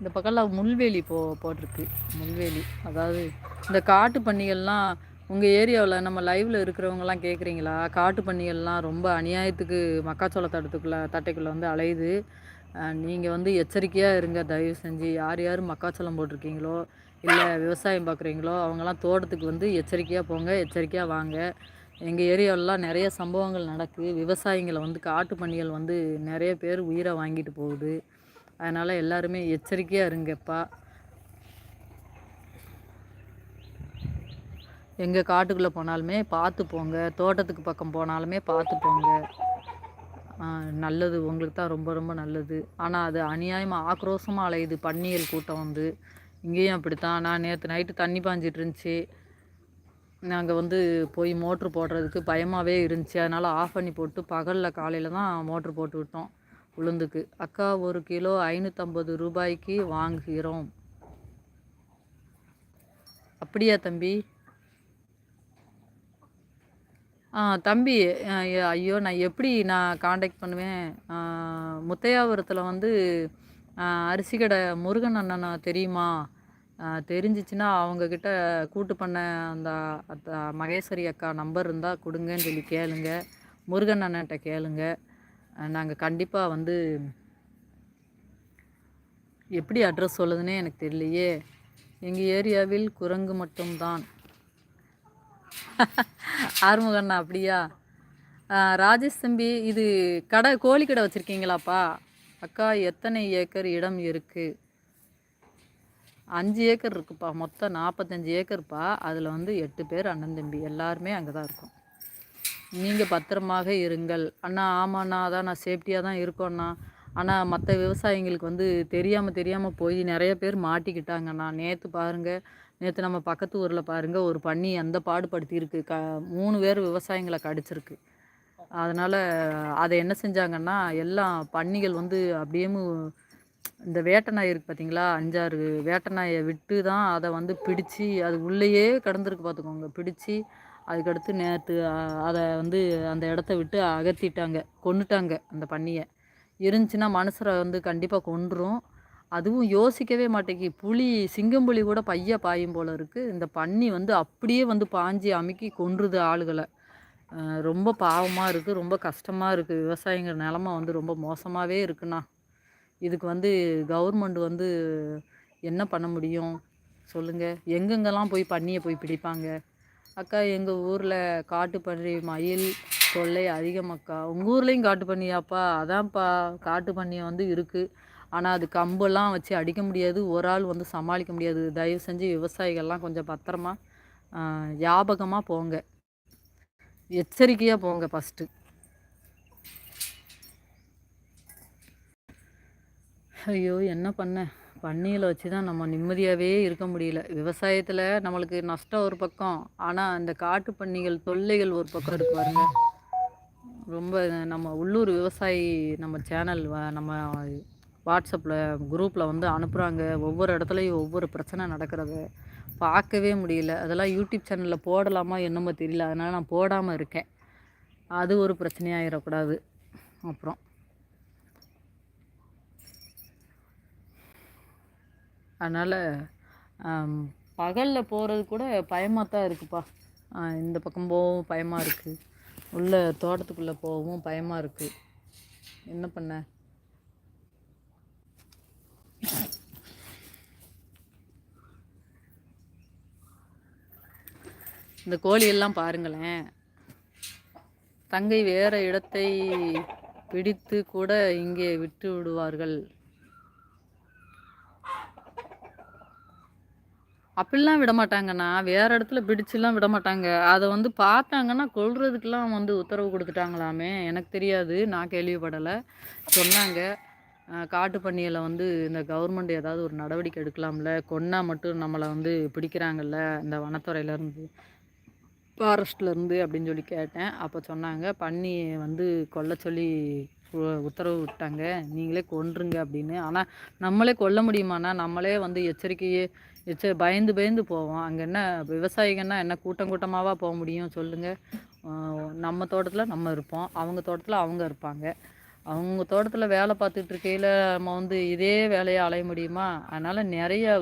இந்த பக்கம்லாம் முள்வேலி போ போட்டிருக்கு முள்வேலி. அதாவது இந்த காட்டு பண்ணிகள்லாம் உங்கள் ஏரியாவில் நம்ம லைவில் இருக்கிறவங்கலாம் கேட்குறீங்களா காட்டு பன்னிகள்லாம் ரொம்ப அநியாயத்துக்கு மக்காச்சோள தட்டத்துக்குள்ளே தட்டைக்குள்ளே வந்து அலையுது. நீங்கள் வந்து எச்சரிக்கையாக இருங்க தயவு செஞ்சு. யார் யார் மக்காச்சோளம் போட்டிருக்கீங்களோ இல்லை விவசாயம் பார்க்குறீங்களோ அவங்கெல்லாம் தோட்டத்துக்கு வந்து எச்சரிக்கையாக போங்க எச்சரிக்கையாக வாங்க. எங்கள் ஏரியாவிலலாம் நிறைய சம்பவங்கள் நடக்குது. விவசாயிங்களை வந்து காட்டு பன்னிகள் வந்து நிறைய பேர் உயிரை வாங்கிட்டு போகுது. அதனால் எல்லாருமே எச்சரிக்கையாக இருங்கப்பா. எங்கே காட்டுக்குள்ளே போனாலுமே பார்த்து போங்க. தோட்டத்துக்கு பக்கம் போனாலுமே பார்த்து போங்க. நல்லது. உங்களுக்கு தான் ரொம்ப ரொம்ப நல்லது. ஆனால் அது அநியாயமாக ஆக்ரோஷமாக அலையுது பன்னியல் கூட்டம் வந்து. இங்கேயும் அப்படித்தான். நான் நேற்று நைட்டு தண்ணி பாஞ்சிட்டு இருந்துச்சு. நாங்கள் வந்து போய் மோட்ரு போடுறதுக்கு பயமாகவே இருந்துச்சு. அதனால் ஆஃப் பண்ணி போட்டு பகலில் காலையில் தான் மோட்ரு போட்டு விட்டோம். உளுந்துக்கு. அக்கா ஒரு கிலோ ஐநூற்றம்பது ரூபாய்க்கு வாங்குகிறோம். அப்படியா தம்பி? ஆ தம்பி ஐயோ நான் எப்படி நான் காண்டாக்ட் பண்ணுவேன்? முத்தையாபுரத்தில் வந்து அரிசி கடை முருகன் அண்ணனா தெரியுமா? தெரிஞ்சிச்சுன்னா அவங்கக்கிட்ட கூட்டு பண்ண அந்த மகேஸ்வரி அக்கா நம்பர் இருந்தால் கொடுங்கன்னு சொல்லி கேளுங்க. முருகன் அண்ணன்ட்ட கேளுங்கள் நாங்கள் கண்டிப்பாக வந்து எப்படி அட்ரஸ் சொல்லுதுன்னே எனக்கு தெரியலையே. எங்கள் ஏரியாவில் குரங்கு மட்டும்தான். ஆறுமுகண்ணா அப்படியா? ராஜேஷ் தம்பி இது கடை கோழி கடை வச்சுருக்கீங்களாப்பா? அக்கா எத்தனை ஏக்கர் இடம் இருக்குது அஞ்சு ஏக்கர் இருக்குப்பா மொத்தம் நாற்பத்தஞ்சு ஏக்கர்ப்பா. அதில் வந்து எட்டு பேர் அண்ணன் தம்பி எல்லாருமே அங்கே தான் இருக்கோம். நீங்கள் பத்திரமாக இருங்கள். அண்ணா ஆமாண்ணா அதான் நான் சேஃப்டியாக தான் இருக்கோண்ணா ஆனால் மற்ற விவசாயிங்களுக்கு வந்து தெரியாமல் தெரியாமல் போய் நிறைய பேர் மாட்டிக்கிட்டாங்கண்ணா. நேற்று பாருங்கள் நேற்று நம்ம பக்கத்து ஊரில் பாருங்கள் ஒரு பன்னி அந்த பாடுபடுத்தியிருக்கு. க மூணு பேர் விவசாயிங்களை கடிச்சிருக்கு. அதனால் அதை என்ன செஞ்சாங்கன்னா எல்லாம் பன்னிகள் வந்து அப்படியே மு- இந்த வேட்டை நாய் இருக்குது பார்த்தீங்களா அஞ்சாறு வேட்டை நாயை விட்டு தான் அதை வந்து பிடிச்சி அது உள்ளேயே கிடந்திருக்கு பார்த்துக்கோங்க பிடிச்சி அதுக்கடுத்து நேற்று அதை வந்து அந்த இடத்த விட்டு அகற்றிட்டாங்க கொண்டுட்டாங்க அந்த பன்னியை. இருந்துச்சுன்னா மனுஷரை வந்து கண்டிப்பாக கொன்றும் அதுவும் யோசிக்கவே மாட்டேங்கி. புலி சிங்கம்புலி கூட பைய பாயும் போல இருக்குது இந்த பன்னி வந்து அப்படியே வந்து பாஞ்சி அமுக்கி கொன்றுது ஆளுகளை. ரொம்ப பாவமாக இருக்குது ரொம்ப கஷ்டமாக இருக்குது விவசாயிங்கிற நிலமை வந்து ரொம்ப மோசமாகவே இருக்குண்ணா. இதுக்கு வந்து கவர்மெண்ட் வந்து என்ன பண்ண முடியும்? சொல்லுங்கள் எங்கெங்கெல்லாம் போய் பன்னியை போய் பிடிப்பாங்க? அக்கா எங்கள் ஊரில் காட்டு பன்றி மயில் தொல்லை அதிகமாக்கா உங்கள் ஊர்லேயும் காட்டு பன்னியாப்பா அதான்ப்பா. காட்டு பன்னி வந்து இருக்குது ஆனால் அது கம்பெல்லாம் வச்சு அடிக்க முடியாது. ஒரு ஆள் வந்து சமாளிக்க முடியாது. தயவு செஞ்சு விவசாயிகள்லாம் கொஞ்சம் பத்திரமா ஞாபகமாக போங்க. எச்சரிக்கையாக போங்க ஃபஸ்ட்டு ஐயோ என்ன பண்ண? பன்னியில் வச்சு தான் நம்ம நிம்மதியாகவே இருக்க முடியல. விவசாயத்தில் நம்மளுக்கு நஷ்டம் ஒரு பக்கம். ஆனால் அந்த காட்டு பன்னிகள் தொல்லைகள் ஒரு பக்கம் இருக்கு பாருங்க. ரொம்ப நம்ம உள்ளூர் விவசாயி நம்ம சேனல் நம்ம வாட்ஸ்அப்பில் குரூப்பில் வந்து அனுப்புகிறாங்க ஒவ்வொரு இடத்துலையும் ஒவ்வொரு பிரச்சனை நடக்கிறத பார்க்கவே முடியல. அதெல்லாம் யூடியூப் சேனலில் போடலாமா என்னமோ தெரியல. அதனால் நான் போடாமல் இருக்கேன். அது ஒரு பிரச்சனையாகிடக்கூடாது அப்புறம் அதனால் பகலில் போகிறது கூட பயமாக தான் இருக்குப்பா இந்த பக்கம் போகவும் பயமாக இருக்குது உள்ள தோட்டத்துக்குள்ளே போகவும் பயமாக இருக்குது என்ன பண்ண? இந்த கோழியெல்லாம் பாருங்களேன். தங்கை வேறு இடத்தை பிடித்து கூட இங்கே விட்டு விடுவார்கள். அப்படிலாம் விட மாட்டாங்கண்ணா. வேறு இடத்துல பிடிச்சுலாம் விட மாட்டாங்க. அதை வந்து பார்த்தாங்கன்னா கொள்றதுக்கெலாம் வந்து உத்தரவு கொடுத்துட்டாங்களாமே. எனக்கு தெரியாது. நான் கேள்விப்படலை. சொன்னாங்க. காட்டு பன்னியில் வந்து இந்த கவர்மெண்ட் ஏதாவது ஒரு நடவடிக்கை எடுக்கலாம்ல? கொன்னா மட்டும் நம்மளை வந்து பிடிக்கிறாங்கல்ல? இந்த வனத்துறையிலேருந்து ஃபாரஸ்ட்லேருந்து அப்படின்னு சொல்லி கேட்டேன். அப்போ சொன்னாங்க. பன்னி வந்து கொல்ல சொல்லி உத்தரவு விட்டாங்க. நீங்களே கொன்றுங்க அப்படின்னு. ஆனால் நம்மளே கொல்ல முடியுமாண்ணா நம்மளே வந்து எச்சரிக்கையே எச்ச பயந்து பயந்து போவோம். அங்கே என்ன விவசாயிகன்னா என்ன கூட்டம் கூட்டமாகவா போக முடியும் சொல்லுங்கள் நம்ம தோட்டத்தில் நம்ம இருப்போம். அவங்க தோட்டத்தில் அவங்க இருப்பாங்க. அவங்க தோட்டத்தில் வேலை பார்த்துட்டு இருக்கையில் நம்ம வந்து இதே வேலையை அலைய முடியுமா? அதனால் நிறைய